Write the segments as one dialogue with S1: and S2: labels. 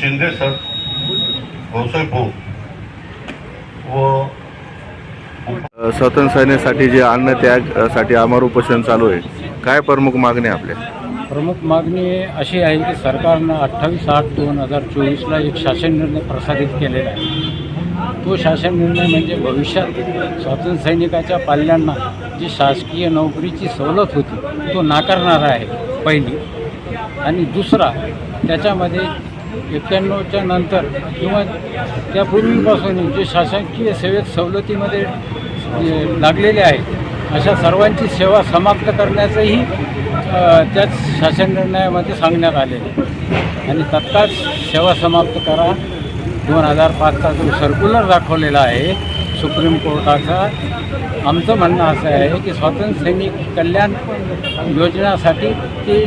S1: Shinde sir Bhausaheb भाऊ व
S2: स्वतंत्र सेनेसाठी जे अन्न त्याग अ, साठी अमर उपोषण चालू आहे काय प्रमुख मागणी आहे आपल्या?
S3: प्रमुख मागणी अशी आहे की सरकारनं अठ्ठावीस आठ दोन हजार चोवीसला एक शासन निर्णय प्रसारित केलेला आहे. तो शासन निर्णय म्हणजे भविष्यात स्वातंत्र्य सैनिकाच्या पाल्यांना जी शासकीय नोकरीची सवलत होती तो नाकारणारा आहे पहिली. आणि दुसरा त्याच्यामध्ये एक्क्याण्णवच्या नंतर किंवा त्यापूर्वीपासून जे शासकीय सेवेत सवलतीमध्ये लागलेले आहेत अशा सर्वांची सेवा समाप्त करण्याचंही त्याच शासन निर्णयामध्ये सांगण्यात आलेले आणि तत्काळ सेवा समाप्त करा. दोन हजार पाचचा जो सर्क्युलर दाखवलेला आहे. सुप्रीम कोर्टाचा आमचं म्हणणं असं आहे की स्वातंत्र्य सैनिक कल्याण योजनासाठी ते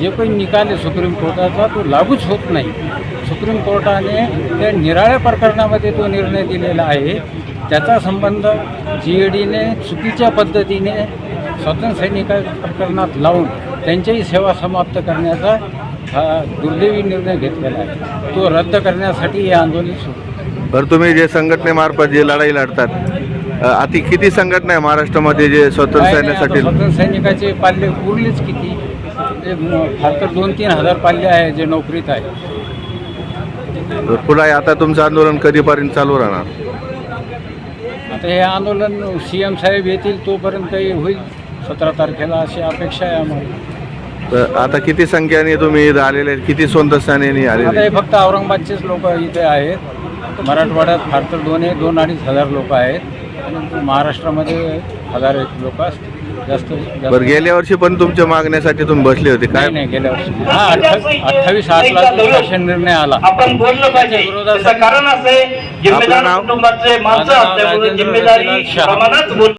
S3: जे काही निकाल आहे सुप्रीम कोर्टाचा तो लागूच होत नाही. सुप्रीम कोर्टाने त्या निराळ्या प्रकरणामध्ये तो निर्णय दिलेला आहे. त्याचा संबंध जी ई डीने चुकीच्या पद्धतीने स्वातंत्र्य सैनिका प्रकरणात लावून त्यांच्याही सेवा समाप्त करण्याचा हा दुर्दैवी निर्णय घेतलेला आहे. तो रद्द करण्यासाठी हे आंदोलन सुरू
S2: बरं तुम्ही जे संघटनेमार्फत जे लढाई लढतात अ, अति किती संघटना आहे महाराष्ट्रामध्ये जे स्वतंत्र
S3: काय नाही, आता
S2: सेनेसाठी
S3: स्वातंत्र्य सैनिकाचे पाल्य उरलेच किती? ते म- फार तर दोन तीन हजार पाल्य आहे जे नोकरीत आहे.
S2: पुढे आता तुमचं आंदोलन कधीपर्यंत चालू राहणार?
S3: आता हे आंदोलन सी एम साहेब येतील तोपर्यंत होईल. सतरा तारखेला अशी अपेक्षा आहे आम्हाला.
S2: तर आता किती संख्येने तुम्ही इथं आलेले आहेत? किती सदस्याने
S3: आता
S2: आलेले
S3: हे फक्त औरंगाबादचेच लोक इथे आहेत. मराठवाड्यात फार तर दोन एक दोन अडीच हजार लोक आहेत. आणि महाराष्ट्रामध्ये हजार एक लोक जास्त जास्त
S2: बरं गेल्या वर्षी पण तुमच्या मागण्यासाठी तुम्ही बसले होते. काय
S3: नाही नाही गेल्या वर्षी हा अठ्ठावीस अठ्ठावीस आठला जो शासन निर्णय आला.
S4: आपण बोललं पाहिजे. त्याचं कारण असं आहे जिम्मेदार
S2: नाव?
S4: कुटुंबाचे माणसं
S3: माझं नाव
S4: असल्यामुळे
S3: राजेंद्र
S4: जिम्मेदारी
S3: रतिलाल शहा.
S4: प्रमाणात बोल